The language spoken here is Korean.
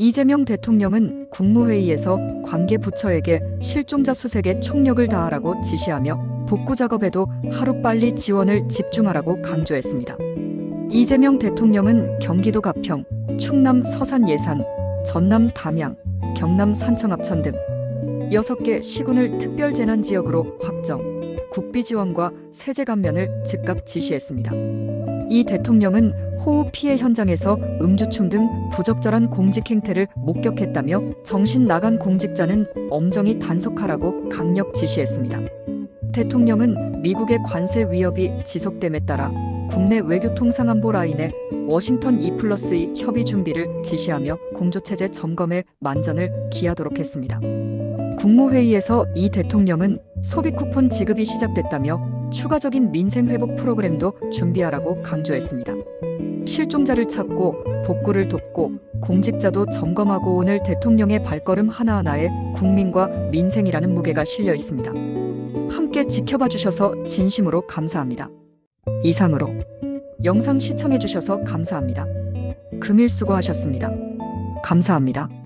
이재명 대통령은 국무회의에서 관계 부처에게 실종자 수색에 총력을 다하라고 지시하며 복구 작업에도 하루빨리 지원을 집중하라고 강조했습니다. 이재명 대통령은 경기도 가평, 충남 서산 예산, 전남 담양, 경남 산청 합천 등 6개 시군을 특별재난지역으로 확정, 국비 지원과 세제 감면을 즉각 지시했습니다. 이 대통령은 호우 피해 현장에서 음주춤 등 부적절한 공직 행태를 목격했다며 정신 나간 공직자는 엄정히 단속하라고 강력 지시했습니다. 대통령은 미국의 관세 위협이 지속됨에 따라 국내 외교통 상안보 라인에 워싱턴 2 플러스 2 협의 준비를 지시하며 공조체제 점검에 만전을 기하도록 했습니다. 국무회의에서 이 대통령은 소비 쿠폰 지급이 시작됐다며 추가적인 민생 회복 프로그램도 준비하라고 강조했습니다. 실종자를 찾고 복구를 돕고 공직자도 점검하고 오늘 대통령의 발걸음 하나하나에 국민과 민생이라는 무게가 실려 있습니다. 함께 지켜봐 주셔서 진심으로 감사합니다. 이상으로 영상 시청해 주셔서 감사합니다. 금일 수고하셨습니다. 감사합니다.